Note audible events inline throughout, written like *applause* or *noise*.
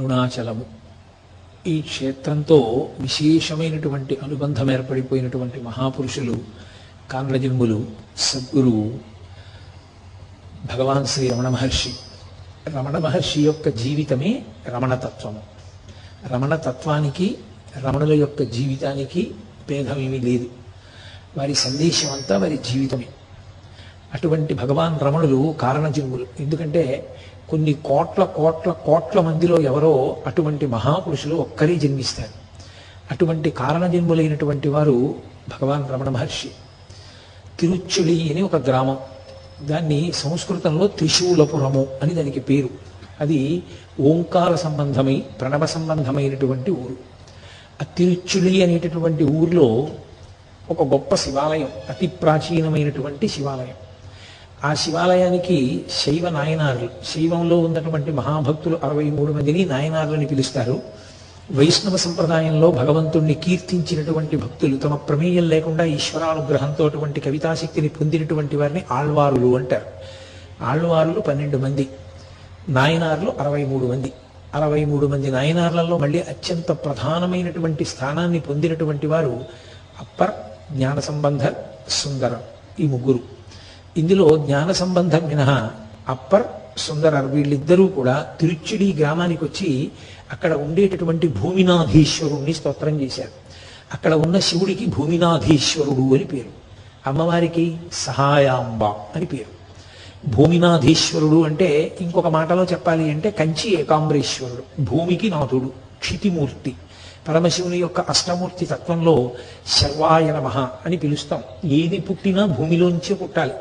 అరుణాచలము. ఈ క్షేత్రంతో విశేషమైనటువంటి అనుబంధం ఏర్పడిపోయినటువంటి మహాపురుషులు కాండ్రజన్ములు సద్గురువు భగవాన్ శ్రీ రమణ మహర్షి. రమణ మహర్షి యొక్క జీవితమే రమణతత్వము. రమణతత్వానికి రమణుల యొక్క జీవితానికి భేదమేమీ లేదు. వారి సందేశం అంతా వారి జీవితమే. అటువంటి భగవాన్ రమణులు కారణజన్ములు. ఎందుకంటే కొన్ని కోట్ల కోట్ల కోట్ల మందిలో ఎవరో అటువంటి మహాపురుషులు ఒక్కరే జన్మిస్తారు. అటువంటి కారణజన్ములైనటువంటి వారు భగవాన్ రమణ మహర్షి. తిరుచులి అని ఒక గ్రామం. దాన్ని సంస్కృతంలో త్రిశూలపురము అని దానికి పేరు. అది ఓంకార సంబంధమై ప్రణవ సంబంధమైనటువంటి ఊరు. ఆ తిరుచులి అనేటటువంటి ఊరిలో ఒక గొప్ప శివాలయం అతి ప్రాచీనమైనటువంటి శివాలయం. ఆ శివాలయానికి శైవ నాయనార్లు శైవంలో ఉన్నటువంటి మహాభక్తులు అరవై మూడు మందిని నాయనార్లని పిలుస్తారు. వైష్ణవ సంప్రదాయంలో భగవంతుణ్ణి కీర్తించినటువంటి భక్తులు తమ ప్రమేయం లేకుండా ఈశ్వరానుగ్రహంతో అటువంటి కవితాశక్తిని పొందినటువంటి వారిని ఆళ్వారులు అంటారు. ఆళ్వారులు పన్నెండు మంది నాయనార్లు అరవై మూడు మంది. అరవై మూడు మంది నాయనార్లలో మళ్ళీ అత్యంత ప్రధానమైనటువంటి స్థానాన్ని పొందినటువంటి వారు అప్పర్ జ్ఞాన సంబంధ సుందరం ఈ ముగ్గురు. ఇందులో జ్ఞాన సంబంధం మినహా అప్పర్ సుందరర్ వీళ్ళిద్దరూ కూడా తిరుచిడి గ్రామానికి వచ్చి అక్కడ ఉండేటటువంటి భూమినాధీశ్వరుణ్ణి స్తోత్రం చేశారు. అక్కడ ఉన్న శివుడికి భూమినాధీశ్వరుడు అని పేరు. అమ్మవారికి సహాయాంబ అని పేరు. భూమినాధీశ్వరుడు అంటే ఇంకొక మాటలో చెప్పాలి అంటే కంచి ఏకాంబరేశ్వరుడు భూమికి నాథుడు క్షితిమూర్తి పరమశివుని యొక్క అష్టమూర్తి తత్వంలో శర్వాయ నమ అని పిలుస్తాం. ఏది పుట్టినా భూమిలోంచే పుట్టాలి.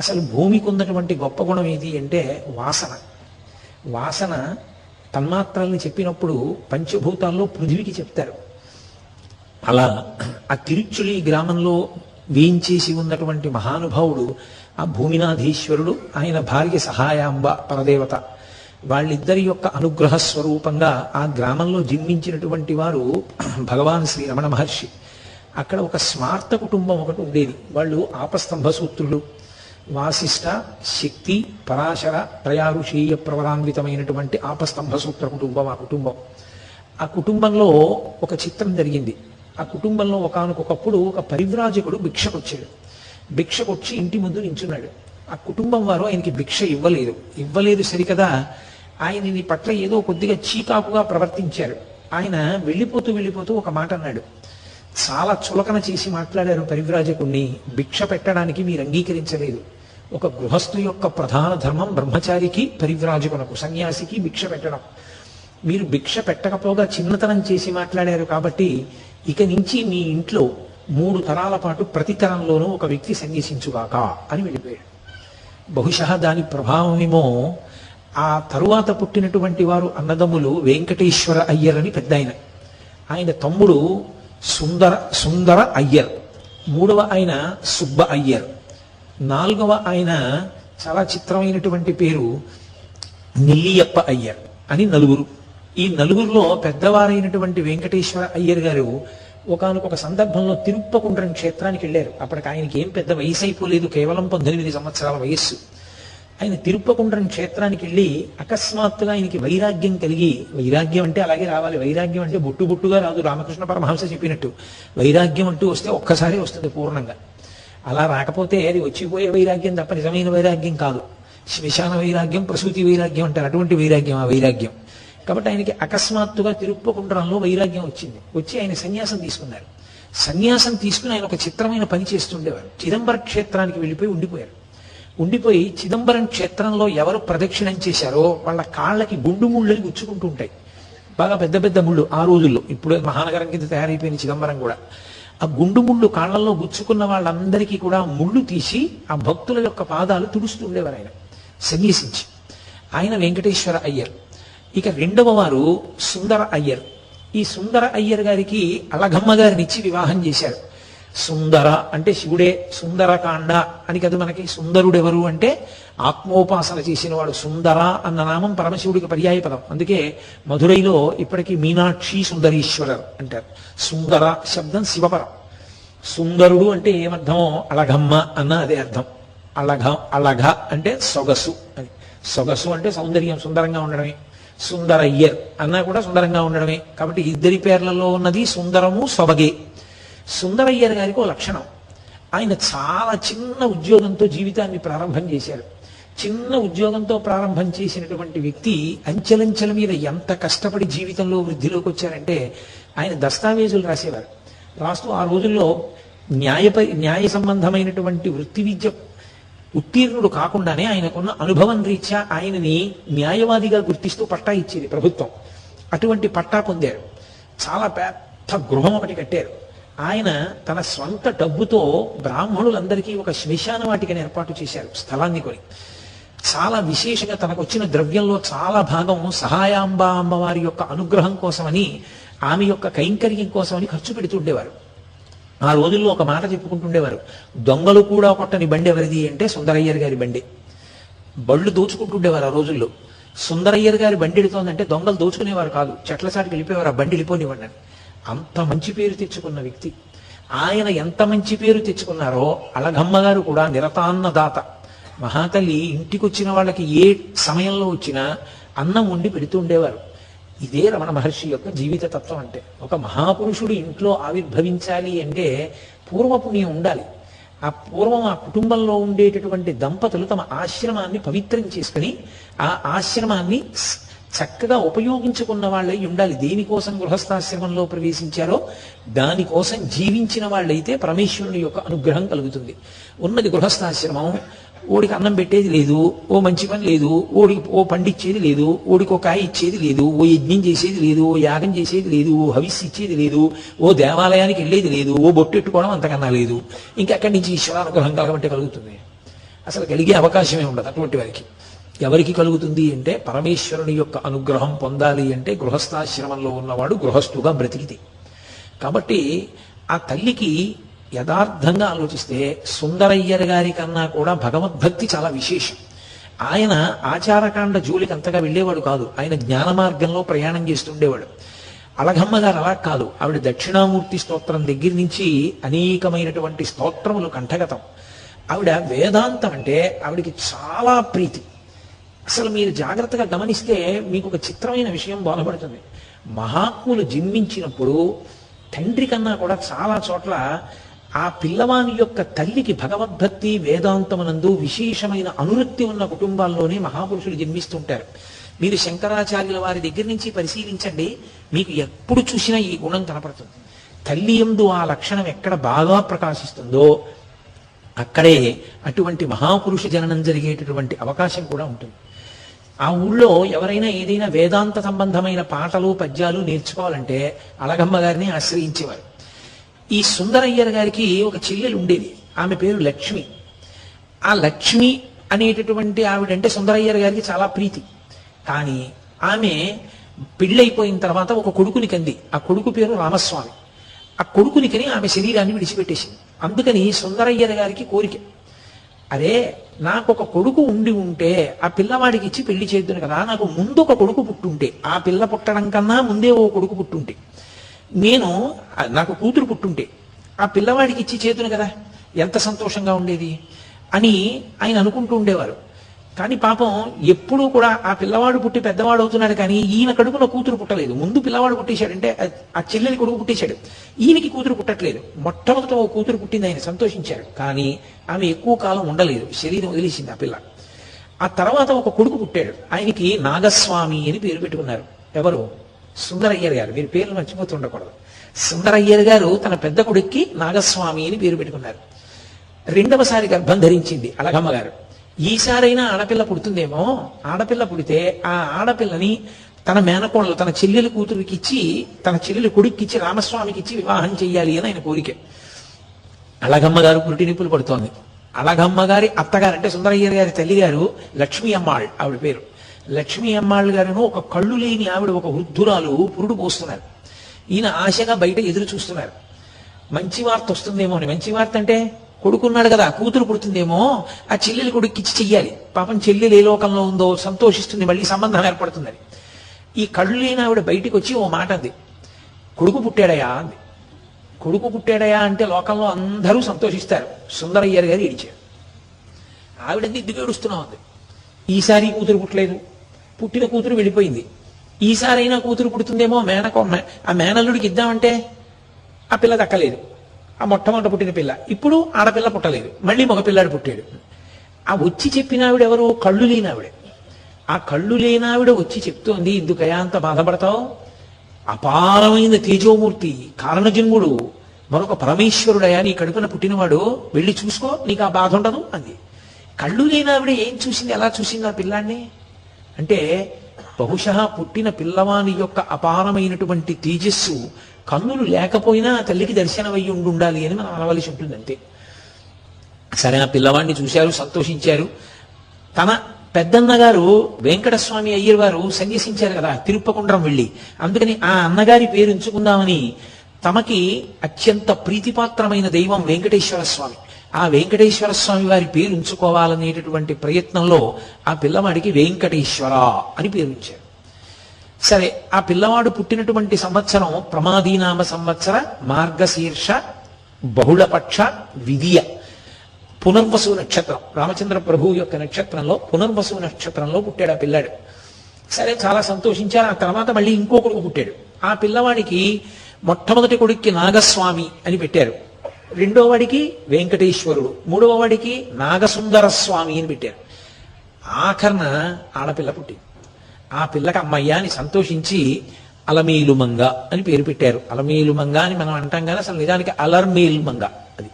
అసలు భూమికి ఉన్నటువంటి గొప్ప గుణం ఏది అంటే వాసన. వాసన తన్మాత్రల్ని చెప్పినప్పుడు పంచభూతాల్లో పృథివికి చెప్తారు. అలా ఆ తిరుచులి గ్రామంలో వేయించేసి ఉన్నటువంటి మహానుభావుడు ఆ భూమినాధీశ్వరుడు ఆయన భార్య సహాయాంబ పరదేవత వాళ్ళిద్దరి యొక్క అనుగ్రహ స్వరూపంగా ఆ గ్రామంలో జన్మించినటువంటి వారు భగవాన్ శ్రీ రమణ మహర్షి. అక్కడ ఒక స్మార్త కుటుంబం ఒకటి ఉండేది. వాళ్ళు ఆపస్తంభ సూత్రులు వాసిష్ట శక్తి పరాశర త్రయారుషీయ ప్రవరాన్వితమైనటువంటి ఆపస్తంభ సూత్ర కుటుంబం ఆ కుటుంబం. ఆ కుటుంబంలో ఒక చిత్రం జరిగింది. ఆ కుటుంబంలో ఒకనకొకప్పుడు ఒక పరివ్రాజకుడు భిక్షకొచ్చాడు. భిక్షకొచ్చి ఇంటి ముందు నించున్నాడు. ఆ కుటుంబం వారు ఆయనకి భిక్ష ఇవ్వలేదు. ఇవ్వలేదు సరికదా ఆయన నీ పట్ల ఏదో కొద్దిగా చీకాకుగా ప్రవర్తించారు. ఆయన వెళ్ళిపోతూ వెళ్ళిపోతూ ఒక మాట అన్నాడు. చాలా చులకన చేసి మాట్లాడారు పరివ్రాజకుణ్ణి. భిక్ష పెట్టడానికి మీరు అంగీకరించలేదు. ఒక గృహస్థు యొక్క ప్రధాన ధర్మం బ్రహ్మచారికి పరివ్రాజకునకు సన్యాసికి భిక్ష పెట్టడం. మీరు భిక్ష పెట్టకపోగా చిన్నతనం చేసి మాట్లాడారు కాబట్టి ఇక నుంచి మీ ఇంట్లో మూడు తరాల పాటు ప్రతి తరంలోనూ ఒక వ్యక్తి సన్యసించుగాక అని వెళ్ళిపోయాడు. బహుశా దాని ప్రభావమేమో ఆ తరువాత పుట్టినటువంటి వారు అన్నదమ్ములు వెంకటేశ్వర అయ్యర్ అని పెద్ద ఆయన ఆయన తమ్ముడు సుందర సుందర అయ్యర్. మూడవ ఆయన సుబ్బ అయ్యర్. నాలుగవ ఆయన చాలా చిత్రమైనటువంటి పేరు నిల్లియప్ప అయ్యర్ అని నలుగురు. ఈ నలుగురిలో పెద్దవారైనటువంటి వెంకటేశ్వర అయ్యర్ గారు ఒకానొక సందర్భంలో తిరుప్పకుండ్రం క్షేత్రానికి వెళ్ళారు. అప్పటికి ఆయనకి ఏం పెద్ద వయసు అయిపోలేదు కేవలం పద్దెనిమిది సంవత్సరాల వయస్సు. ఆయన తిరుప్పకుండ్రం క్షేత్రానికి వెళ్ళి అకస్మాత్తుగా ఆయనకి వైరాగ్యం కలిగి వైరాగ్యం అంటే అలాగే రావాలి వైరాగ్యం అంటే బొట్టు బొట్టుగా రాదు రామకృష్ణ పరమహంస చెప్పినట్టు. వైరాగ్యం అంటూ వస్తే ఒక్కసారి వస్తుంది పూర్ణంగా. అలా రాకపోతే అది వచ్చిపోయే వైరాగ్యం తప్ప నిజమైన వైరాగ్యం కాదు. శ్మశాన వైరాగ్యం ప్రసూతి వైరాగ్యం అంటారు. అటువంటి వైరాగ్యం ఆ వైరాగ్యం. కాబట్టి ఆయనకి అకస్మాత్తుగా తిరుప్పకుండ్రంలో వైరాగ్యం వచ్చింది. వచ్చి ఆయన సన్యాసం తీసుకున్నారు. సన్యాసం తీసుకుని ఆయన ఒక చిత్రమైన పని చేస్తుండేవారు. చిదంబర క్షేత్రానికి వెళ్ళిపోయి ఉండిపోయారు. ఉండిపోయి చిదంబరం క్షేత్రంలో ఎవరు ప్రదక్షిణం చేశారో వాళ్ళ కాళ్ళకి గుండు ముళ్ళని గుచ్చుకుంటూ ఉంటాయి. బాగా పెద్ద పెద్ద ముళ్ళు ఆ రోజుల్లో. ఇప్పుడు మహానగరం కింద తయారైపోయిన చిదంబరం కూడా. ఆ గుండు ముళ్ళు కాళ్ళల్లో గుచ్చుకున్న వాళ్ళందరికీ కూడా ముళ్ళు తీసి ఆ భక్తుల యొక్క పాదాలు తుడుస్తుండేవారు ఆయన. సన్యసించి. ఆయన వెంకటేశ్వర అయ్యర్. ఇక రెండవ వారు సుందర అయ్యర్. ఈ సుందర అయ్యర్ గారికి అలగమ్మ గారిని ఇచ్చి వివాహం చేశారు. సుందర అంటే శివుడే సుందరకాండ అని కదా మనకి సుందరుడెవరు అంటే ఆత్మోపాసన చేసిన వాడు సుందర అన్న నామం పరమశివుడికి పర్యాయ పదం. అందుకే మధురైలో ఇప్పటికీ మీనాక్షి సుందరీశ్వరర్ అంటారు. సుందర శబ్దం శివపరం. సుందరుడు అంటే ఏమర్థమో అలఘమ్మ అన్న అదే అర్థం. అలఘ అలఘ అంటే సొగసు అని. సొగసు అంటే సౌందర్యం సుందరంగా ఉండడమే. సుందరయ్యర్ అన్నా కూడా సుందరంగా ఉండడమే. కాబట్టి ఇద్దరి పేర్లలో ఉన్నది సుందరము సొబగే. సుందరయ్యర్ గారికి ఒక లక్షణం. ఆయన చాలా చిన్న ఉద్యోగంతో జీవితాన్ని ప్రారంభం చేశారు. చిన్న ఉద్యోగంతో ప్రారంభం చేసినటువంటి వ్యక్తి అంచెలంచెల మీద ఎంత కష్టపడి జీవితంలో వృద్ధిలోకి వచ్చారంటే ఆయన దస్తావేజులు రాసేవారు. రాస్తూ ఆ రోజుల్లో న్యాయపరి న్యాయ సంబంధమైనటువంటి వృత్తి విద్య ఉత్తీర్ణుడు కాకుండానే ఆయనకున్న అనుభవం రీత్యా ఆయనని న్యాయవాదిగా గుర్తిస్తూ పట్టా ఇచ్చేది ప్రభుత్వం. అటువంటి పట్టా పొందారు. చాలా పెద్ద గృహం ఒకటి కట్టారు. ఆయన తన స్వంత డబ్బుతో బ్రాహ్మణులందరికీ ఒక శ్మశాన వాటికని ఏర్పాటు చేశారు. స్థలాన్ని కొని. చాలా విశేషంగా తనకు వచ్చిన ద్రవ్యంలో చాలా భాగం సహాయాంబ అమ్మవారి యొక్క అనుగ్రహం కోసమని ఆమె యొక్క కైంకర్యం కోసమని ఖర్చు పెడుతుండేవారు ఆ రోజుల్లో ఒక మాట చెప్పుకుంటుండేవారు దొంగలు కూడా కొట్టని బండి ఎవరిది? అంటే సుందరయ్యర్ గారి బండి. బళ్ళు దోచుకుంటుండేవారు ఆ రోజుల్లో. సుందరయ్యర్ గారి బండి ఎడుతోందంటే దొంగలు దోచుకునేవారు కాదు. చెట్ల సాటికి వెళ్ళిపోయేవారు ఆ బండి వెళ్ళిపోనివ్వండి అంత మంచి పేరు తెచ్చుకున్న వ్యక్తి. ఆయన ఎంత మంచి పేరు తెచ్చుకున్నారో అలగమ్మ గారు కూడా నిరతాన్నదాత. మహాతల్లి ఇంటికి వచ్చిన వాళ్ళకి ఏ సమయంలో వచ్చినా అన్నం వండి పెడుతూ ఉండేవారు. ఇదే రమణ మహర్షి యొక్క జీవిత తత్వం అంటే. ఒక మహాపురుషుడు ఇంట్లో ఆవిర్భవించాలి అంటే పూర్వపుణ్యం ఉండాలి. ఆ పూర్వం ఆ కుటుంబంలో ఉండేటటువంటి దంపతులు తమ ఆశ్రమాన్ని పవిత్రం చేసుకుని ఆ ఆశ్రమాన్ని చక్కగా ఉపయోగించుకున్న వాళ్ళై ఉండాలి. దేనికోసం గృహస్థాశ్రమంలో ప్రవేశించారో దానికోసం జీవించిన వాళ్ళైతే పరమేశ్వరుని యొక్క అనుగ్రహం కలుగుతుంది. ఉన్నది గృహస్థాశ్రమం ఓడికి అన్నం పెట్టేది లేదు ఓ మంచి పని లేదు ఓడికి ఓ పండిచ్చేది లేదు ఓడికి ఒక కాయ ఇచ్చేది లేదు ఓ యజ్ఞం చేసేది లేదు ఓ యాగం చేసేది లేదు ఓ హవిస్సు ఇచ్చేది లేదు ఓ దేవాలయానికి వెళ్ళేది లేదు ఓ బొట్టెట్టుకోవడం అంతకన్నా లేదు. ఇంకా అక్కడి నుంచి ఈశ్వరానుగ్రహం కలగబట్టే కలుగుతుంది. అసలు కలిగే అవకాశమే ఉండదు అటువంటి వారికి. ఎవరికి కలుగుతుంది అంటే పరమేశ్వరుని యొక్క అనుగ్రహం పొందాలి అంటే గృహస్థాశ్రమంలో ఉన్నవాడు గృహస్థుగా బ్రతికితే. కాబట్టి ఆ తల్లికి యథార్థంగా ఆలోచిస్తే సుందరయ్యర్ గారి కన్నా కూడా భగవద్భక్తి చాలా విశేషం. ఆయన ఆచారకాండ జోలికి అంతగా వెళ్ళేవాడు కాదు. ఆయన జ్ఞాన మార్గంలో ప్రయాణం చేస్తుండేవాడు. అలఘమ్మ గారు అలా కాదు. ఆవిడ దక్షిణామూర్తి స్తోత్రం దగ్గర నుంచి అనేకమైనటువంటి స్తోత్రములు కంఠగతం. ఆవిడ వేదాంతం అంటే ఆవిడికి చాలా ప్రీతి. అసలు మీరు జాగ్రత్తగా గమనిస్తే మీకు ఒక చిత్రమైన విషయం బోధపడుతుంది. మహాత్ములు జన్మించినప్పుడు తండ్రి కన్నా కూడా చాలా చోట్ల ఆ పిల్లవాని యొక్క తల్లికి భగవద్భక్తి వేదాంతమునందు విశేషమైన అనురక్తి ఉన్న కుటుంబాల్లోనే మహాపురుషులు జన్మిస్తుంటారు. మీరు శంకరాచార్యుల వారి దగ్గర నుంచి పరిశీలించండి మీకు ఎప్పుడు చూసినా ఈ గుణం కనపడుతుంది. తల్లి ఎందు ఆ లక్షణం ఎక్కడ బాగా ప్రకాశిస్తుందో అక్కడే అటువంటి మహాపురుష జననం జరిగేటటువంటి అవకాశం కూడా ఉంటుంది. ఆ ఊళ్ళో ఎవరైనా ఏదైనా వేదాంత సంబంధమైన పాటలు పద్యాలు నేర్చుకోవాలంటే అలగమ్మ గారిని ఆశ్రయించేవారు. ఈ సుందరయ్యర్ గారికి ఒక చెల్లెలు ఉండేది. ఆమె పేరు లక్ష్మి. ఆ లక్ష్మి అనేటటువంటి ఆవిడంటే సుందరయ్యర్ గారికి చాలా ప్రీతి. కానీ ఆమె పెళ్ళైపోయిన తర్వాత ఒక కొడుకుని కంది. ఆ కొడుకు పేరు రామస్వామి. ఆ కొడుకుని కని ఆమె శరీరాన్ని విడిచిపెట్టేసింది. అందుకని సుందరయ్యర్ గారికి కోరిక. అరే నాకు ఒక కొడుకు ఉండి ఉంటే ఆ పిల్లవాడికి ఇచ్చి పెళ్ళి చేద్దును కదా నాకు ముందు ఒక కొడుకు పుట్టుంటే ఆ పిల్ల పుట్టడం కన్నా ముందే ఓ కొడుకు పుట్టుంటే. నేను నాకు కూతురు పుట్టుంటే ఆ పిల్లవాడికి ఇచ్చి చేతును కదా ఎంత సంతోషంగా ఉండేది అని ఆయన అనుకుంటూ ఉండేవారు. కానీ పాపం ఎప్పుడూ కూడా ఆ పిల్లవాడు పుట్టి పెద్దవాడు అవుతున్నాడు కానీ ఈయన కడుపులో కూతురు పుట్టలేదు. ముందు పిల్లవాడు పుట్టేశాడంటే ఆ చెల్లెలి కొడుకు పుట్టేశాడు. ఈయనకి కూతురు పుట్టట్లేదు. మొట్టమొదట ఓ కూతురు పుట్టింది ఆయన సంతోషించాడు కానీ ఆమె ఎక్కువ కాలం ఉండలేదు. శరీరం వదిలేసింది ఆ పిల్ల. ఆ తర్వాత ఒక కొడుకు పుట్టాడు. ఆయనకి నాగస్వామి అని పేరు పెట్టుకున్నారు. ఎవరు? సుందరయ్యర్ గారు మీరు పేర్లు మర్చిపోతుండకూడదు సుందరయ్యర్ గారు తన పెద్ద కొడుక్కి నాగస్వామి అని పేరు పెట్టుకున్నారు. రెండవసారి గర్భం ధరించింది అలగమ్మ గారు. ఈసారైనా ఆడపిల్ల పుడుతుందేమో? ఆడపిల్ల పుడితే ఆ ఆడపిల్లని తన మేనకోణలు తన చెల్లెల కూతురికి ఇచ్చి తన చెల్లెలు కొడుక్కి ఇచ్చి రామస్వామికి ఇచ్చి వివాహం చెయ్యాలి అని ఆయన కోరిక. అలగమ్మ గారు పురిటి నిప్పులు పడుతోంది. అలగమ్మ గారి అత్తగారు అంటే సుందరయ్యర్ గారి తల్లి గారు లక్ష్మీ అమ్మాళ్ ఆవిడ పేరు. లక్ష్మీ అమ్మాళ్ళు గారేమో ఒక కళ్ళు లేని ఆవిడ ఒక వృద్ధురాలు పురుడు పోస్తున్నారు. ఈయన ఆశగా బయట ఎదురు చూస్తున్నారు. మంచి వార్త వస్తుందేమో అని. మంచి వార్త అంటే కొడుకున్నాడు కదా కూతురు పుడుతుందేమో ఆ చెల్లెలు కొడుక్కిచ్చి చెయ్యాలి. పాపం చెల్లెలు ఏ లోకంలో ఉందో సంతోషిస్తుంది మళ్ళీ సంబంధం ఏర్పడుతుందని ఈ కళ్ళు లేని ఆవిడ బయటికి వచ్చి ఓ మాట అంది. కొడుకు పుట్టాడయా అంది. కొడుకు పుట్టాడయా అంటే లోకంలో అందరూ సంతోషిస్తారు. సుందరయ్యర్ గారు ఏడిచారు. ఆవిడ దిగ్గు ఏడుస్తున్నా ఉంది ఈసారి కూతురు పుట్టలేదు. పుట్టిన కూతురు వెళ్ళిపోయింది. ఈసారైనా కూతురు పుడుతుందేమో మేనకో మే- ఆ మేనల్లుడికి ఇద్దామంటే ఆ పిల్ల దక్కలేదు. ఆ మొట్టమొదట పుట్టిన పిల్ల. ఇప్పుడు ఆడపిల్ల పుట్టలేదు. మళ్ళీ మగ పిల్లాడు పుట్టాడు. ఆ వచ్చి చెప్పిన ఆవిడ ఎవరు? కళ్ళు లేనావిడ ఆ కళ్ళు లేనావిడ వచ్చి చెప్తోంది ఇందుకయా అంత బాధపడతావు? అపారమైన తేజోమూర్తి కారణజన్ముడు మరొక పరమేశ్వరుడయా నీ కడుపున పుట్టినవాడు. వెళ్ళి చూసుకో నీకు ఆ బాధ ఉండదు అంది. కళ్ళు లేనావిడ ఏం చూసింది? ఎలా చూసింది ఆ పిల్లాన్ని? అంటే బహుశా పుట్టిన పిల్లవాని యొక్క అపారమైనటువంటి తేజస్సు కన్నులు లేకపోయినా తల్లికి దర్శనమయ్యి ఉండాలి అని మనం అనవలసి ఉంటుంది అంతే సరే ఆ పిల్లవాడిని చూశారు సంతోషించారు. తన పెద్దన్నగారు వెంకటస్వామి అయ్యర్ వారు సన్యసించారు కదా తిరుప్పకుండ్రం వెళ్ళి. అందుకని ఆ అన్నగారి పేరు ఉంచుకుందామని తమకి అత్యంత ప్రీతిపాత్రమైన దైవం వెంకటేశ్వర స్వామి. ఆ వెంకటేశ్వర స్వామి వారి పేరు ఉంచుకోవాలనేటటువంటి ప్రయత్నంలో ఆ పిల్లవాడికి వెంకటేశ్వర అని పేరు ఉంచారు. సరే ఆ పిల్లవాడు పుట్టినటువంటి సంవత్సరం ప్రమాదీనామ సంవత్సర మార్గశీర్ష బహుళపక్ష విధియ. పునర్వసు నక్షత్రం రామచంద్ర ప్రభు యొక్క నక్షత్రంలో పునర్వసు నక్షత్రంలో పుట్టాడు ఆ పిల్లాడు. సరే చాలా సంతోషించారు. ఆ తర్వాత మళ్ళీ ఇంకో కొడుకు పుట్టాడు. ఆ పిల్లవాడికి మొట్టమొదటి కొడుక్కి నాగస్వామి అని పెట్టారు. రెండో వాడికి వెంకటేశ్వరుడు మూడవ వాడికి నాగసుందర స్వామి అని పెట్టారు. ఆఖరణ ఆడపిల్ల పుట్టింది. ఆ పిల్లకి అమ్మయ్యాని సంతోషించి అలమేలుమంగ అని పేరు పెట్టారు. అలమేలుమంగ అని మనం అంటాం కానీ అసలు నిజానికి అలర్మేలుమంగ అది.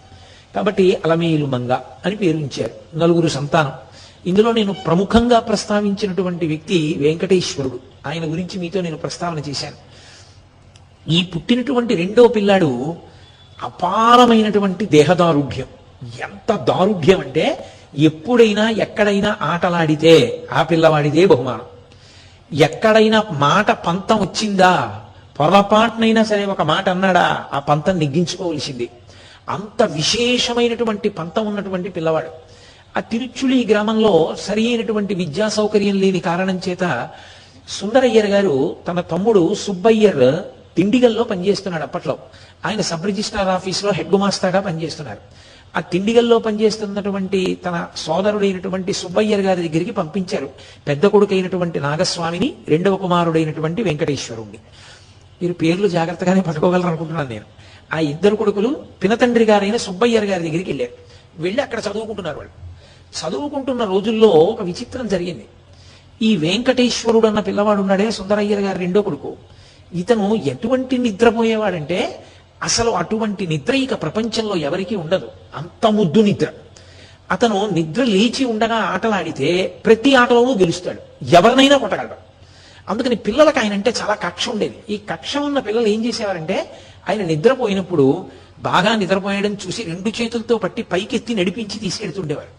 కాబట్టి అలమేలుమంగ అని పేరు ఇచ్చారు నలుగురు సంతానం. ఇందులో నేను ప్రముఖంగా ప్రస్తావించినటువంటి వ్యక్తి వెంకటేశ్వరుడు. ఆయన గురించి మీతో నేను ప్రస్తావన చేశాను. ఈ పుట్టినటువంటి రెండో పిల్లాడు అపారమైనటువంటి దేహదారుఢ్యం. ఎంత దారుఢ్యం అంటే ఎప్పుడైనా ఎక్కడైనా ఆటలాడితే ఆ పిల్లవాడిదే బహుమానం. ఎక్కడైనా మాట పంతం వచ్చిందా పొరపాటునైనా సరే ఒక మాట అన్నాడా ఆ పంతం నెగ్గించుకోవలసింది. అంత విశేషమైనటువంటి పంతం ఉన్నటువంటి పిల్లవాడు. ఆ తిరుచులి గ్రామంలో సరి అయినటువంటి విద్యా సౌకర్యం లేని కారణం చేత సుందరయ్యర్ గారు తన తమ్ముడు సుబ్బయ్యర్ తిండిగల్లో పనిచేస్తున్నాడు అప్పట్లో. ఆయన సబ్ రిజిస్ట్రార్ ఆఫీస్లో హెడ్ గుమాస్తాగా పనిచేస్తున్నారు. ఆ తిండిగల్లో పనిచేస్తున్నటువంటి తన సోదరుడైనటువంటి సుబ్బయ్యర్ గారి దగ్గరికి పంపించారు. పెద్ద కొడుకైనటువంటి నాగస్వామిని రెండవ కుమారుడైనటువంటి వెంకటేశ్వరుణ్ణి. మీరు పేర్లు జాగ్రత్తగానే పట్టుకోగలరు అనుకుంటున్నాను నేను. ఆ ఇద్దరు కొడుకులు పినతండ్రి గారైన సుబ్బయ్యర్ గారి దగ్గరికి వెళ్ళారు. వెళ్ళి అక్కడ చదువుకుంటున్నారు వాళ్ళు. చదువుకుంటున్న రోజుల్లో ఒక విచిత్రం జరిగింది. ఈ వెంకటేశ్వరుడు అన్న పిల్లవాడు ఉన్నాడే సుందరయ్యర్ గారి రెండో కొడుకు. ఇతను ఎటువంటి నిద్రపోయేవాడంటే అసలు అటువంటి నిద్ర ఇక ప్రపంచంలో ఎవరికీ ఉండదు. అంత ముద్దు నిద్ర. అతను నిద్ర లేచి ఉండగా ఆటలాడితే ప్రతి ఆటలోనూ గెలుస్తాడు. ఎవరినైనా కొట్టగలడు. అందుకని పిల్లలకు ఆయన అంటే చాలా కక్ష ఉండేది. ఈ కక్ష ఉన్న పిల్లలు ఏం చేసేవారంటే ఆయన నిద్రపోయినప్పుడు బాగా నిద్రపోయడం చూసి రెండు చేతులతో పట్టి పైకెత్తి నడిపించి తీసుకెళ్తుండేవారు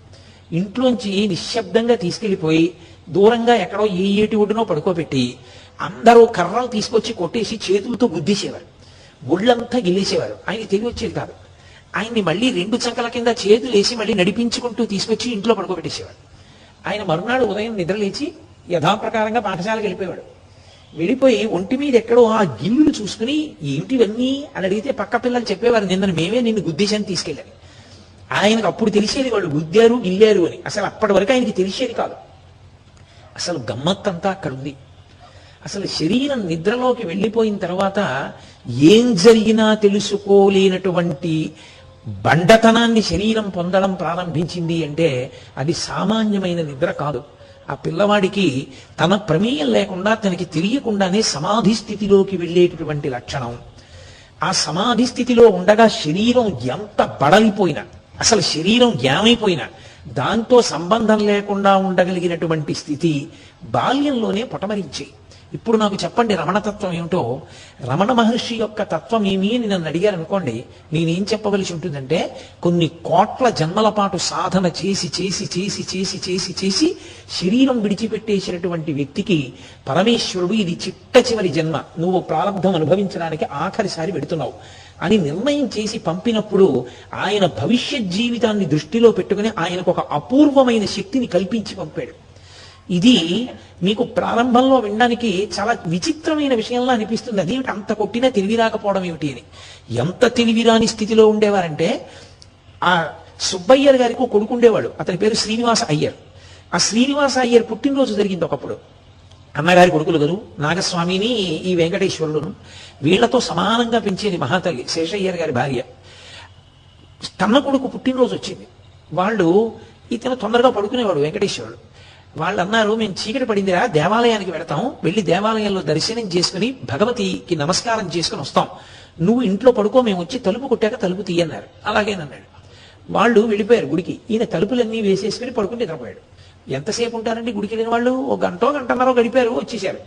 ఇంట్లోంచి నిశ్శబ్దంగా తీసుకెళ్ళిపోయి దూరంగా ఎక్కడో ఏ ఏటి ఒడ్డునో పడుకోబెట్టి అందరూ కర్రలు తీసుకొచ్చి కొట్టేసి చేతులతో గుద్దేసేవారు. ఒళ్ళంతా గిల్లేసేవారు. ఆయన తెలివి వచ్చేది కాదు ఆయన్ని మళ్ళీ రెండు చంకల కింద చేతులు వేసి మళ్ళీ నడిపించుకుంటూ తీసుకొచ్చి ఇంట్లో పడుకోబెట్టేసేవాడు ఆయన మరునాడు ఉదయం నిద్రలేచి యథాప్రకారంగా పాఠశాలకు వెళ్ళిపోయాడు వెళ్ళిపోయి ఒంటి మీద ఎక్కడో ఆ గిల్లులు చూసుకుని ఏమిటివన్నీ అని అడిగితే పక్క పిల్లలు చెప్పేవారు నిన్న మేమే నిన్ను గుద్దేశాన్ని తీసుకెళ్ళాలి ఆయనకు అప్పుడు తెలిసేది వాళ్ళు గుద్దారు గిల్లారు అని. అసలు అప్పటి వరకు ఆయనకి తెలిసేది కాదు. అసలు గమ్మత్తంతా అక్కడ ఉంది అసలు శరీరం నిద్రలోకి వెళ్ళిపోయిన తర్వాత ఏం జరిగినా తెలుసుకోలేనటువంటి బండతనాన్ని శరీరం పొందడం ప్రారంభించింది అంటే అది సామాన్యమైన నిద్ర కాదు. ఆ పిల్లవాడికి తన ప్రమేయం లేకుండా తనకి తెలియకుండానే సమాధి స్థితిలోకి వెళ్ళేటటువంటి లక్షణం. ఆ సమాధి స్థితిలో ఉండగా శరీరం ఎంత బడలిపోయినా అసలు శరీరం ఏమైపోయినా దాంతో సంబంధం లేకుండా ఉండగలిగినటువంటి స్థితి బాల్యంలోనే పొటమరించాయి. ఇప్పుడు నాకు చెప్పండి రమణతత్వం ఏమిటో. రమణ మహర్షి యొక్క తత్వం ఏమి అని నన్ను అడిగారు అనుకోండి నేనేం చెప్పవలసి ఉంటుందంటే కొన్ని కోట్ల జన్మల పాటు సాధన చేసి చేసి చేసి చేసి చేసి చేసి శరీరం విడిచిపెట్టేసినటువంటి వ్యక్తికి పరమేశ్వరుడు ఇది చిట్ట చివరి జన్మ. నువ్వు ప్రారంభం అనుభవించడానికి ఆఖరిసారి పెడుతున్నావు అని నిర్ణయం చేసి పంపినప్పుడు ఆయన భవిష్యత్ జీవితాన్ని దృష్టిలో పెట్టుకుని ఆయనకు ఒక అపూర్వమైన శక్తిని కల్పించి పంపాడు. ఇది మీకు ప్రారంభంలో వినడానికి చాలా విచిత్రమైన విషయంలో అనిపిస్తుంది. అదేమిటి అంత కొట్టినా తెలివి రాకపోవడం ఏమిటి అని. ఎంత తెలివిరాని స్థితిలో ఉండేవారంటే ఆ సుబ్బయ్యర్ గారికి కొడుకు ఉండేవాడు. అతని పేరు శ్రీనివాస అయ్యర్. ఆ శ్రీనివాస అయ్యర్ పుట్టినరోజు జరిగింది ఒకప్పుడు. అన్నగారి కొడుకులు గారు నాగస్వామిని ఈ వెంకటేశ్వరులను వీళ్ళతో సమానంగా పెంచేది మహాతల్లి శేషయ్యర్ గారి భార్య. కన్న కొడుకు పుట్టినరోజు వచ్చింది. వాళ్ళు ఇతను తొందరగా పడుకునేవాడు వెంకటేశ్వరుడు. వాళ్ళు అన్నారు మేము చీకటి పడిందిరా దేవాలయానికి వెడతాం వెళ్ళి దేవాలయంలో దర్శనం చేసుకుని భగవతికి నమస్కారం చేసుకుని వస్తాం. నువ్వు ఇంట్లో పడుకో మేము వచ్చి తలుపు కొట్టాక తలుపు తీయన్నారు. అలాగేనన్నాడు. వాళ్ళు వెళ్ళిపోయారు గుడికి. ఈయన తలుపులన్నీ వేసేసుకుని పడుకుని నిద్రపోయాడు. ఎంతసేపు ఉంటారండి గుడికి వెళ్ళిన వాళ్ళు? ఒక గంటో గంటన్నర గడిపారు వచ్చేసారు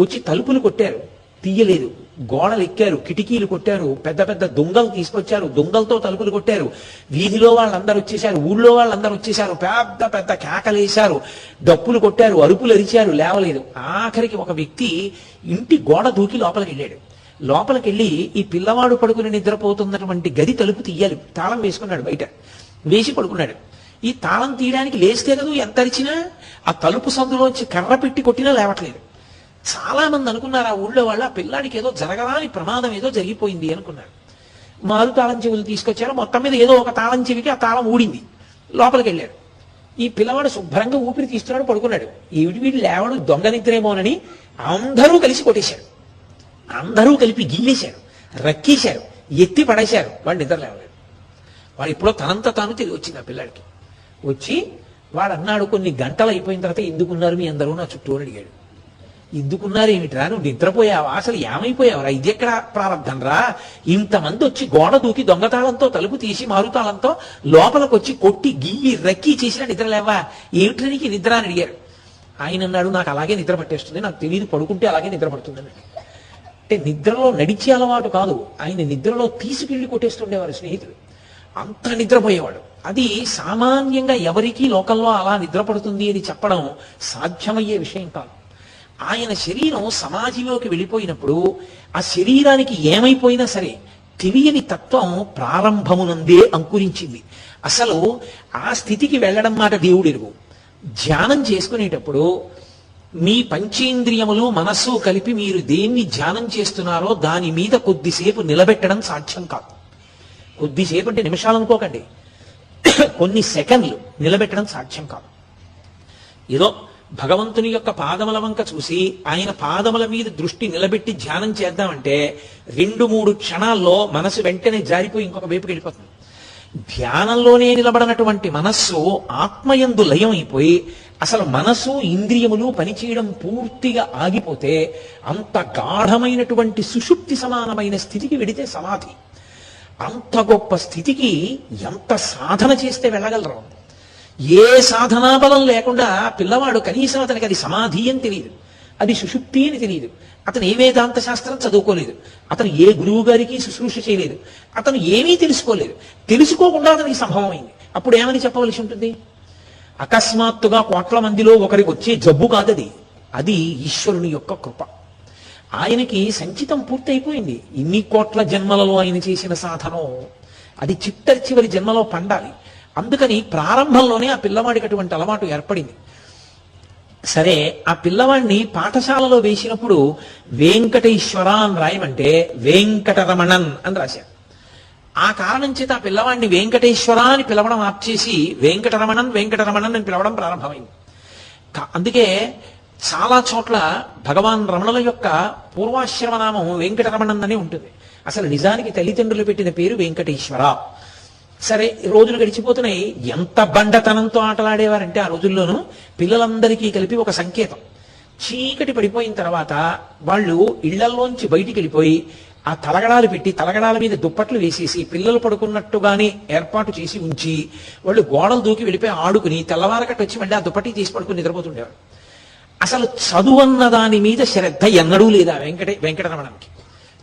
వచ్చి తలుపులు కొట్టారు. తీయలేదు. గోడలు ఎక్కారు కిటికీలు కొట్టారు పెద్ద పెద్ద దొంగలు తీసుకొచ్చారు దొంగలతో తలుపులు కొట్టారు. వీధిలో వాళ్ళందరూ వచ్చేసారు ఊళ్ళో వాళ్ళందరూ వచ్చేసారు పెద్ద పెద్ద కేకలేశారు డప్పులు కొట్టారు అరుపులు అరిచారు లేవలేదు. ఆఖరికి ఒక వ్యక్తి ఇంటి గోడ దూకి లోపలికి వెళ్ళాడు. లోపలికి వెళ్ళి ఈ పిల్లవాడు పడుకుని నిద్రపోతున్నటువంటి గది తలుపు తీయాలి. తాళం వేసుకున్నాడు బయట. వేసి పడుకున్నాడు. ఈ తాళం తీయడానికి లేస్తే కదా ఎంత అరిచినా ఆ తలుపు సందులోంచి కర్ర పెట్టి కొట్టినా లేవట్లేదు. చాలా మంది అనుకున్నారు ఆ ఊళ్ళో వాళ్ళు ఆ పిల్లాడికి ఏదో జరగరాని ప్రమాదం ఏదో జరిగిపోయింది అనుకున్నారు. మారు తాళం చెవులు తీసుకొచ్చారు మొత్తం మీద ఏదో ఒక తాళం చెవికి ఆ తాళం ఊడింది. లోపలికి వెళ్ళాడు ఈ పిల్లవాడు శుభ్రంగా ఊపిరి తీస్తున్నాడు పడుకున్నాడు. ఏమిటి వీడు లేవడు దొంగ నిద్రేమోనని అందరూ కలిసి కొట్టేశారు. అందరూ కలిపి గిల్లేశారు రక్కేశారు ఎత్తి పడేశారు వాడు నిద్ర లేవలేదు. వాడు ఎప్పుడో తనంత తాను తిరిగి వచ్చింది ఆ పిల్లాడికి. వచ్చి వాడు అన్నాడు కొన్ని గంటలు అయిపోయిన తర్వాత ఎందుకున్నారు మీ అందరూ నా చుట్టూ? అని అడిగాడు. ఎందుకున్నారు ఏమిట్రా? నువ్వు నిద్రపోయావా? అసలు ఏమైపోయావరా? ఇది ఎక్కడ ప్రారంభం రా? ఇంతమంది వచ్చి గోడ దూకి దొంగతాళంతో తలుపు తీసి మారుతాళంతో లోపలికి వచ్చి కొట్టి గిల్లి రక్కి చేసిన నిద్రలేవా? ఏమిట్రా నీకు నిద్ర అని అడిగారు. ఆయన అన్నాడు నాకు అలాగే నిద్ర పట్టేస్తుంది. నాకు తెలియదు పడుకుంటే అలాగే నిద్రపడుతుందని అంటే నిద్రలో నడిచే అలవాటు కాదు. ఆయన నిద్రలో తీసుకెళ్ళి కొట్టేస్తుండేవారు స్నేహితుడు అంత నిద్రపోయేవాడు. అది సామాన్యంగా ఎవరికీ లోకంలో అలా నిద్రపడుతుంది అని చెప్పడం సాధ్యమయ్యే విషయం కాదు. ఆయన శరీరం సమాధిలోకి వెళ్ళిపోయినప్పుడు ఆ శరీరానికి ఏమైపోయినా సరే తెలియని తత్వం ప్రారంభమునందే అంకురించింది. అసలు ఆ స్థితికి వెళ్ళడం మాట దేవుడెరుగు. ధ్యానం చేసుకునేటప్పుడు మీ పంచేంద్రియములు మనస్సు కలిపి మీరు దేన్ని ధ్యానం చేస్తున్నారో దాని మీద కొద్దిసేపు నిలబెట్టడం సాధ్యం కాదు. కొద్దిసేపు అంటే నిమిషాలు అనుకోకండి. *coughs* కొన్ని సెకండ్లు నిలబెట్టడం సాధ్యం కాదు. ఏదో భగవంతుని యొక్క పాదముల వంక చూసి ఆయన పాదముల మీద దృష్టి నిలబెట్టి ధ్యానం చేద్దామంటే రెండు మూడు క్షణాల్లో మనసు వెంటనే జారిపోయి ఇంకొక వైపుకి వెళ్ళిపోతుంది. ధ్యానంలోనే నిలబడినటువంటి మనస్సు ఆత్మయందు లయం అయిపోయి అసలు మనసు ఇంద్రియములు పనిచేయడం పూర్తిగా ఆగిపోతే అంత గాఢమైనటువంటి సుషుప్తి సమానమైన స్థితికి వెడితే సమాధి. అంత గొప్ప స్థితికి ఎంత సాధన చేస్తే వెళ్ళగలరు? ఏ సాధనా బలం లేకుండా పిల్లవాడు కనీసం అతనికి అది సమాధి అని తెలియదు. అది సుషుప్తి అని తెలియదు. అతను ఏ వేదాంత శాస్త్రం చదువుకోలేదు. అతను ఏ గురువు గారికి శుశ్రూష చేయలేదు. అతను ఏమీ తెలుసుకోలేదు. తెలుసుకోకుండా అతనికి సంభవమైంది అప్పుడు ఏమని చెప్పవలసి ఉంటుంది? అకస్మాత్తుగా కోట్ల మందిలో ఒకరికి వచ్చే జబ్బు కాదది. అది ఈశ్వరుని యొక్క కృప. ఆయనకి సంచితం పూర్తయిపోయింది. ఇన్ని కోట్ల జన్మలలో ఆయన చేసిన సాధనం అది చిట్ట చివరి జన్మలో పండాలి. అందుకని ప్రారంభంలోనే ఆ పిల్లవాడికి అటువంటి అలవాటు ఏర్పడింది. సరే ఆ పిల్లవాడిని పాఠశాలలో వేసినప్పుడు వెంకటేశ్వర అని రాయమంటే వెంకటరమణన్ అని రాశారు. ఆ కారణం చేత ఆ పిల్లవాడిని వెంకటేశ్వర అని పిలవడం ఆప్ చేసి వెంకటరమణన్ వెంకటరమణన్ అని పిలవడం ప్రారంభమైంది. అందుకే చాలా చోట్ల భగవాన్ రమణుల యొక్క పూర్వాశ్రమ నామం వెంకటరమణన్ అని ఉంటుంది. అసలు నిజానికి తల్లిదండ్రులు పెట్టిన పేరు వెంకటేశ్వర. సరే రోజులు గడిచిపోతున్నాయి. ఎంత బండతనంతో ఆటలాడేవారంటే ఆ రోజుల్లోనూ పిల్లలందరికీ కలిపి ఒక సంకేతం. చీకటి పడిపోయిన తర్వాత వాళ్ళు ఇళ్ళల్లోంచి బయటికి వెళ్ళిపోయి ఆ తలగడాలు పెట్టి తలగడాల మీద దుప్పట్లు వేసేసి పిల్లలు పడుకున్నట్టుగానే ఏర్పాటు చేసి ఉంచి వాళ్ళు గోడలు దూకి వెళ్ళిపోయి ఆడుకుని తెల్లవారకట్టు వచ్చి మళ్ళీ ఆ దుప్పటి తీసి పడుకుని నిద్రపోతుండేవారు. అసలు చదువు అన్న దాని మీద శ్రద్ధ ఎన్నడూ లేదా వెంకట వెంకటరమణంకి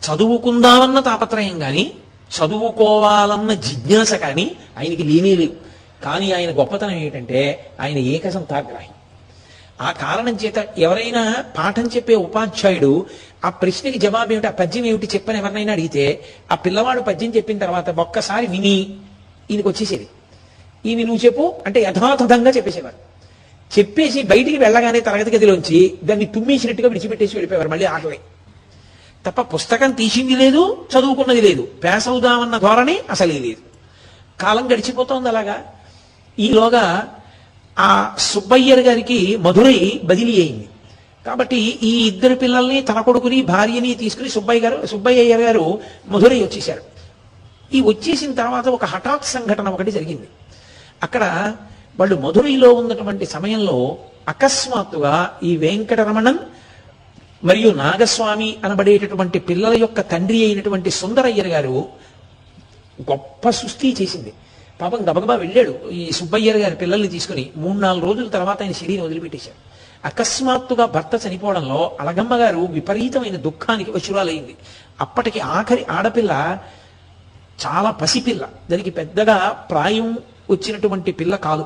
చదువుకుందామన్న తాపత్రయం కానీ చదువుకోవాలన్న జిజ్ఞాస కానీ ఆయనకి లేనే లేవు. కానీ ఆయన గొప్పతనం ఏంటంటే ఆయన ఏకసంతాగ్రాహి ఆ కారణం చేత ఎవరైనా పాఠం చెప్పే ఉపాధ్యాయుడు ఆ ప్రశ్నకి జవాబు ఏమిటి ఆ పద్యం ఏమిటి చెప్పని ఎవరినైనా అడిగితే ఆ పిల్లవాడు పద్యం చెప్పిన తర్వాత ఒక్కసారి విని ఈయనకి వచ్చేసేది. ఈయన నువ్వు చెప్పు అంటే యథాతథంగా చెప్పేసేవారు. చెప్పేసి బయటికి వెళ్ళగానే తరగతి గదిలోంచి దాన్ని తుమ్మేసినట్టుగా విడిచిపెట్టేసి వెళ్ళిపోయేవారు. మళ్ళీ ఆటలే తప్ప పుస్తకం తీసింది లేదు చదువుకున్నది లేదు. పేసవుదామన్న ధోరణి అసలే లేదు. కాలం గడిచిపోతోంది అలాగా. ఈలోగా ఆ సుబ్బయ్యర్ గారికి మధురై బదిలీ అయింది. కాబట్టి ఈ ఇద్దరు పిల్లల్ని తన కొడుకుని భార్యని తీసుకుని సుబ్బయ్య గారు సుబ్బయ్య గారు మధురై వచ్చేశారు. ఈ వచ్చేసిన తర్వాత ఒక హఠాత్ సంఘటన ఒకటి జరిగింది. అక్కడ వాళ్ళు మధురైలో ఉన్నటువంటి సమయంలో అకస్మాత్తుగా ఈ వెంకటరమణన్ మరియు నాగస్వామి అనబడేటటువంటి పిల్లల యొక్క తండ్రి అయినటువంటి సుందరయ్యర్ గారు గొప్ప సుస్థి చేసింది. పాపం గబగబా వెళ్ళాడు ఈ సుబ్బయ్యర్ గారి పిల్లల్ని తీసుకుని. మూడు నాలుగు రోజుల తర్వాత ఆయన శరీరం వదిలిపెట్టేశారు. అకస్మాత్తుగా భర్త చనిపోవడంలో అలగమ్మ గారు విపరీతమైన దుఃఖానికి వశురాలైంది. అప్పటికి ఆఖరి ఆడపిల్ల చాలా పసిపిల్ల. దానికి పెద్దగా ప్రాయం వచ్చినటువంటి పిల్ల కాదు.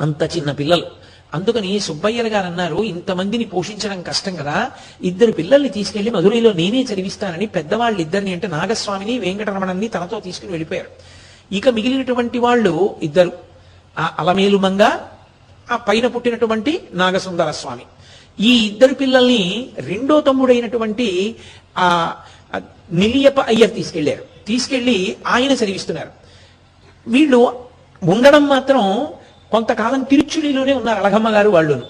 అంత చిన్న పిల్లలు. అందుకని సుబ్బయ్యలు గారు అన్నారు ఇంతమందిని పోషించడం కష్టం కదా ఇద్దరు పిల్లల్ని తీసుకెళ్ళి మధురైలో నేనే చదివిస్తానని పెద్దవాళ్ళు ఇద్దరిని అంటే నాగస్వామిని వెంకటరమణని తనతో తీసుకుని వెళ్ళిపోయారు. ఇక మిగిలినటువంటి వాళ్ళు ఇద్దరు. ఆ అలమేలు మంగ ఆ పైన పుట్టినటువంటి నాగసుందర స్వామి ఈ ఇద్దరు పిల్లల్ని రెండో తమ్ముడైనటువంటి ఆ నిలియప అయ్యర్ తీసుకెళ్ళారు తీసుకెళ్ళి ఆయన చదివిస్తున్నారు. వీళ్ళు ఉండడం మాత్రం కొంతకాలం తిరుచుడిలోనే ఉన్నారు అలగమ్మ గారు వాళ్ళును.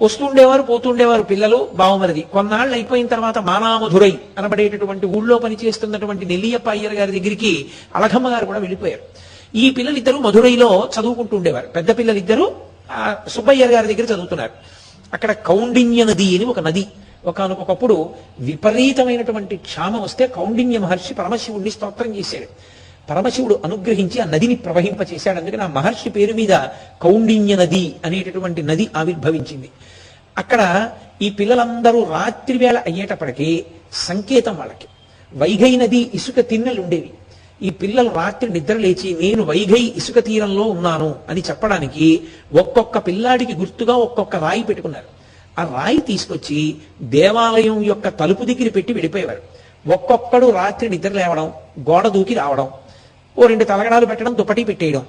వస్తుండేవారు పోతుండేవారు పిల్లలు బావమరిది. కొన్నాళ్ళు అయిపోయిన తర్వాత మానామధురై అనబడేటటువంటి ఊళ్ళో పనిచేస్తున్నటువంటి నెల్లియప్ప అయ్యర్ గారి దగ్గరికి అలగమ్మ గారు కూడా వెళ్ళిపోయారు. ఈ పిల్లలిద్దరూ మధురైలో చదువుకుంటూ ఉండేవారు పెద్ద పిల్లలిద్దరూ ఆ సుబ్బయ్యర్ గారి దగ్గర చదువుతున్నారు. అక్కడ కౌండిన్య నది అని ఒక నది. ఒకనొకప్పుడు విపరీతమైనటువంటి క్షామం వస్తే కౌండిన్య మహర్షి పరమశివుణ్ణి స్తోత్రం చేశాడు. పరమశివుడు అనుగ్రహించి ఆ నదిని ప్రవహింపచేశాడు అందుకని ఆ మహర్షి పేరు మీద కౌండిన్య నది అనేటటువంటి నది ఆవిర్భవించింది. అక్కడ ఈ పిల్లలందరూ రాత్రి వేళ అయ్యేటప్పటికీ సంకేతం వాళ్ళకి. వైఘై నది ఇసుక తిన్నెలు ఉండేవి. ఈ పిల్లలు రాత్రి నిద్ర లేచి నేను వైఘై ఇసుక తీరంలో ఉన్నాను అని చెప్పడానికి ఒక్కొక్క పిల్లాడికి గుర్తుగా ఒక్కొక్క రాయి పెట్టుకున్నారు. ఆ రాయి తీసుకొచ్చి దేవాలయం యొక్క తలుపు దగ్గర పెట్టి వెళ్ళిపోయేవారు. ఒక్కొక్కడు రాత్రి నిద్ర లేవడం గోడ దూకి రావడం ఓ రెండు తలగడాలు పెట్టడం దుప్పటి పెట్టేయడం.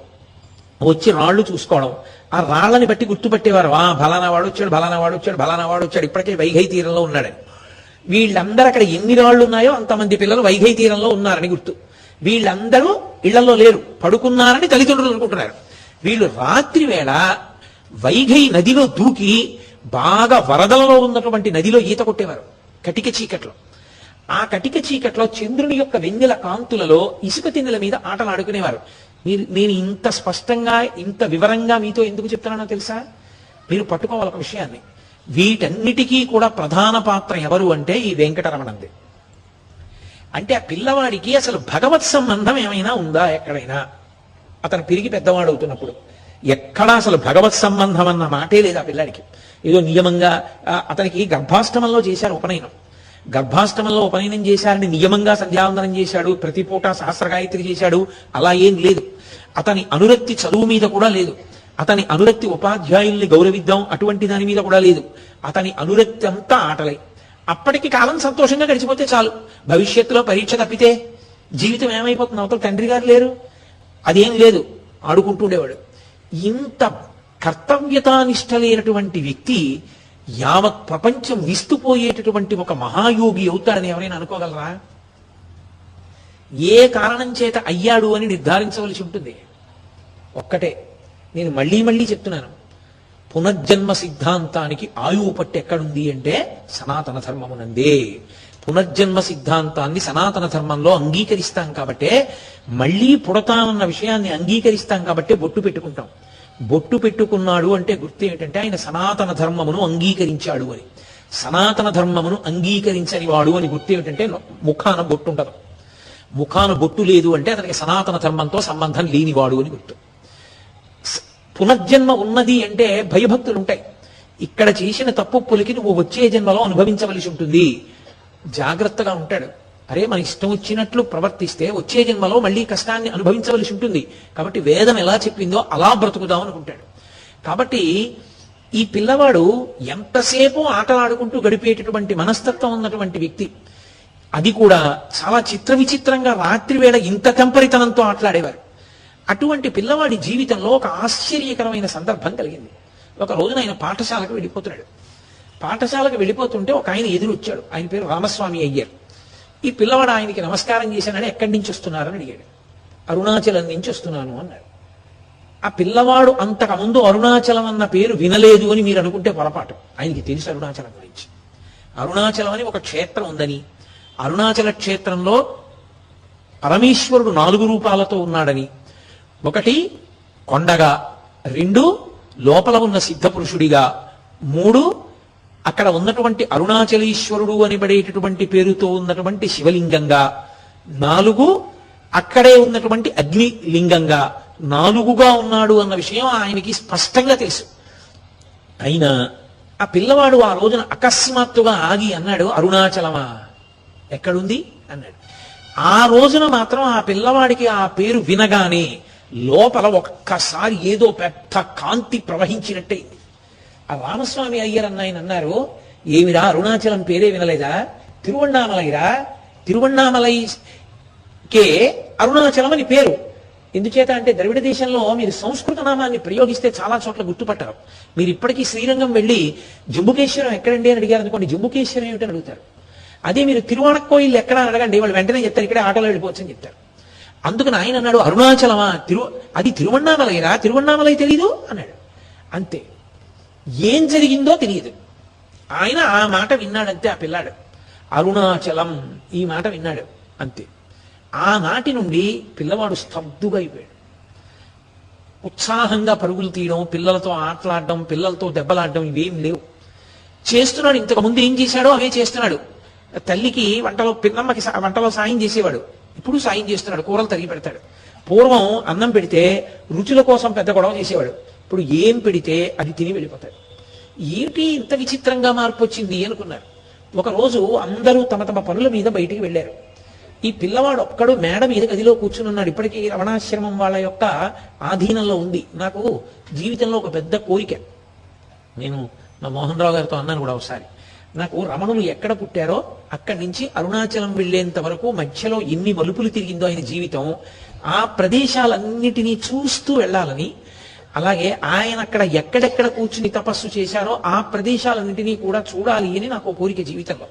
వచ్చి రాళ్ళు చూసుకోవడం. ఆ రాళ్ళని బట్టి గుర్తుపట్టేవారు. ఆ బలానా వాడు వచ్చాడు బలానా వాడు వచ్చాడు బలానా వాడు వచ్చాడు. ఇప్పటికే వైఘై తీరంలో ఉన్నాడు. వీళ్ళందరూ అక్కడ ఎన్ని రాళ్ళు ఉన్నాయో అంతమంది పిల్లలు వైఘై తీరంలో ఉన్నారని గుర్తు. వీళ్ళందరూ ఇళ్ళలో లేరు. పడుకున్నారని తల్లిదండ్రులు అనుకుంటున్నారు. వీళ్ళు రాత్రి వేళ వైఘై నదిలో దూకి బాగా వరదలలో ఉన్నటువంటి నదిలో ఈత కొట్టేవారు. కటిక చీకట్లో. ఆ కటిక చీకట్లో చంద్రుని యొక్క వెన్నెల కాంతులలో ఇసుక తిన్నెల మీద ఆటలు ఆడుకునేవారు మీరు నేను ఇంత స్పష్టంగా ఇంత వివరంగా మీతో ఎందుకు చెప్తున్నానో తెలుసా? మీరు పట్టుకోవాలి ఒక విషయాన్ని. వీటన్నిటికీ కూడా ప్రధాన పాత్ర ఎవరు అంటే ఈ వెంకటరమణంది. అంటే ఆ పిల్లవాడికి అసలు భగవత్ సంబంధం ఏమైనా ఉందా ఎక్కడైనా? అతను పెరిగి పెద్దవాడు అవుతున్నప్పుడు. ఎక్కడా అసలు భగవత్ సంబంధం అన్న మాటే లేదు ఆ పిల్లాడికి. ఏదో నియమంగా అతనికి గర్భాష్టమంలో చేశారు ఉపనయనం. గర్భాష్టమంలో ఉపనయనం చేశారని నియమంగా సంధ్యావందనం చేశాడు ప్రతి పూట సహస్రగాయత్రి చేశాడు అలా ఏం లేదు. అతని అనురక్తి చదువు మీద కూడా లేదు. అతని అనురక్తి ఉపాధ్యాయుల్ని గౌరవిద్దాం అటువంటి దాని మీద కూడా లేదు. అతని అనురక్తి అంతా ఆటలై. అప్పటికి కాలం సంతోషంగా గడిచిపోతే చాలు. భవిష్యత్తులో పరీక్ష తప్పితే జీవితం ఏమైపోతుంది? అవతల తండ్రి గారు లేరు. అదేం లేదు. ఆడుకుంటూ ఉండేవాడు. ఇంత కర్తవ్యతానిష్ట లేనటువంటి వ్యక్తి యావత్ ప్రపంచం విస్తుపోయేటటువంటి ఒక మహాయోగి అవుతాడని ఎవరైనా అనుకోగలరా? ఏ కారణం చేత అయ్యాడు అని నిర్ధారించవలసి ఉంటుంది? ఒక్కటే. నేను మళ్ళీ మళ్ళీ చెప్తున్నాను. పునర్జన్మ సిద్ధాంతానికి ఆయువు పట్టు ఎక్కడుంది అంటే సనాతన ధర్మమునందే. పునర్జన్మ సిద్ధాంతాన్ని సనాతన ధర్మంలో అంగీకరిస్తాం కాబట్టే మళ్ళీ పుడతామన్న విషయాన్ని అంగీకరిస్తాం కాబట్టే బొట్టు పెట్టుకుంటాం. బొట్టు పెట్టుకున్నాడు అంటే గుర్తు ఏంటంటే ఆయన సనాతన ధర్మమును అంగీకరించాడు అని. సనాతన ధర్మమును అంగీకరించని వాడు అని గుర్తు ఏమిటంటే ముఖాన బొట్టు ఉండదు ముఖాన బొట్టు లేదు అంటే అతనికి సనాతన ధర్మంతో సంబంధం లేనివాడు అని గుర్తు. పునర్జన్మ ఉన్నది అంటే భయభక్తులు ఉంటాయి ఇక్కడ చేసిన తప్పు పులికి నువ్వు వచ్చే జన్మలో అనుభవించవలసి ఉంటుంది. జాగ్రత్తగా ఉంటాడు. అరే మన ఇష్టం వచ్చినట్లు ప్రవర్తిస్తే వచ్చే జన్మలో మళ్ళీ కష్టాన్ని అనుభవించవలసి ఉంటుంది. కాబట్టి వేదం ఎలా చెప్పిందో అలా బ్రతుకుదాం అనుకుంటాడు. కాబట్టి ఈ పిల్లవాడు ఎంతసేపు ఆటలాడుకుంటూ గడిపేటటువంటి మనస్తత్వం ఉన్నటువంటి వ్యక్తి. అది కూడా చాలా చిత్ర విచిత్రంగా రాత్రి వేళ ఇంత తెంపరితనంతో ఆటలాడేవారు. అటువంటి పిల్లవాడి జీవితంలో ఒక ఆశ్చర్యకరమైన సందర్భం కలిగింది. ఒక రోజున ఆయన పాఠశాలకు వెళ్ళిపోతున్నాడు. పాఠశాలకు వెళ్ళిపోతుంటే ఒక ఆయన ఎదురు వచ్చాడు ఆయన పేరు రామస్వామి అయ్యారు. ఈ పిల్లవాడు ఆయనకి నమస్కారం చేశానని ఎక్కడి నుంచి వస్తున్నారని అడిగాడు. అరుణాచలం నుంచి వస్తున్నాను అన్నాడు. ఆ పిల్లవాడు అంతకుముందు అరుణాచలం అన్న పేరు వినలేదు అని మీరు అనుకుంటే పొరపాటు. ఆయనకి తెలుసు అరుణాచలం గురించి. అరుణాచలం అని ఒక క్షేత్రం ఉందని అరుణాచల క్షేత్రంలో పరమేశ్వరుడు నాలుగు రూపాలతో ఉన్నాడని ఒకటి కొండగా రెండు లోపల ఉన్న సిద్ధపురుషుడిగా మూడు అక్కడ ఉన్నటువంటి అరుణాచలీశ్వరుడు అనబడేటటువంటి పేరుతో ఉన్నటువంటి శివలింగంగా నాలుగు అక్కడే ఉన్నటువంటి అగ్ని లింగంగా నాలుగుగా ఉన్నాడు అన్న విషయం ఆయనకి స్పష్టంగా తెలుసు. అయినా ఆ పిల్లవాడు ఆ రోజున అకస్మాత్తుగా ఆగి అన్నాడు అరుణాచలమా? ఎక్కడుంది? అన్నాడు. ఆ రోజున మాత్రం ఆ పిల్లవాడికి ఆ పేరు వినగానే లోపల ఒక్కసారి ఏదో పెద్ద కాంతి ప్రవహించినట్టే. ఆ వామస్వామి అయ్యర్ అన్న ఆయన అన్నారు ఏమిరా అరుణాచలం పేరే వినలేదా? తిరువణ్ణామలైరా? తిరువణ్ణామలై కే అరుణాచలం అని పేరు. ఎందుచేత అంటే ద్రవిడ దేశంలో మీరు సంస్కృత నామాన్ని ప్రయోగిస్తే చాలా చోట్ల గుర్తుపట్టారు. మీరు ఇప్పటికీ శ్రీరంగం వెళ్ళి జంబుకేశ్వరం ఎక్కడండి అని అడిగారు అనుకోండి జంబుకేశ్వరం ఏమిటని అడుగుతారు. అదే మీరు తిరువణక్కోయిల్ ఎక్కడ అడగండి వాళ్ళు వెంటనే చెప్తారు ఇక్కడే ఆటోలో వెళ్ళిపోవచ్చు అని చెప్తారు. అందుకని ఆయన అన్నాడు అరుణాచలమా? తిరు అది తిరువణ్ణామలైరా? తిరువణ్ణామలై తెలీదు? అన్నాడు. అంతే. ఏం జరిగిందో తెలియదు. ఆయన ఆ మాట విన్నాడంతే ఆ పిల్లాడు. అరుణాచలం ఈ మాట విన్నాడు. అంతే. ఆనాటి నుండి పిల్లవాడు స్తబ్దుగా అయిపోయాడు. ఉత్సాహంగా పరుగులు తీయడం పిల్లలతో ఆటలాడడం పిల్లలతో దెబ్బలాడడం ఇవేం లేవు. చేస్తున్నాడు. ఇంతకు ముందు ఏం చేశాడో అవే చేస్తున్నాడు. తల్లికి వంటలో పిల్లమ్మకి వంటలో సాయం చేసేవాడు. ఇప్పుడు సాయం చేస్తున్నాడు. కూరలు తరిగి పెడతాడు. పూర్వం అన్నం పెడితే రుచుల కోసం పెద్ద గొడవ చేసేవాడు. ఇప్పుడు ఏం పెడితే అది తిని వెళ్ళిపోతాడు ఏమిటి ఇంత విచిత్రంగా మార్పు వచ్చింది అనుకున్నారు. ఒకరోజు అందరూ తమ తమ పనుల మీద బయటికి వెళ్ళారు. ఈ పిల్లవాడు ఒక్కడు మేడ మీద గదిలో కూర్చుని ఉన్నాడు. ఇప్పటికీ రమణాశ్రమం వాళ్ళ యొక్క ఆధీనంలో ఉంది. నాకు జీవితంలో ఒక పెద్ద కోరిక. నేను మా మోహన్ రావు గారితో అన్నాను కూడా ఒకసారి. నాకు రమణులు ఎక్కడ పుట్టారో అక్కడి నుంచి అరుణాచలం వెళ్ళేంత వరకు మధ్యలో ఎన్ని మలుపులు తిరిగిందో ఆయన జీవితం ఆ ప్రదేశాలన్నిటినీ చూస్తూ వెళ్ళాలని అలాగే ఆయన అక్కడ ఎక్కడెక్కడ కూర్చుని తపస్సు చేశారో ఆ ప్రదేశాలన్నింటినీ కూడా చూడాలి అని నాకు కోరిక జీవితంలో.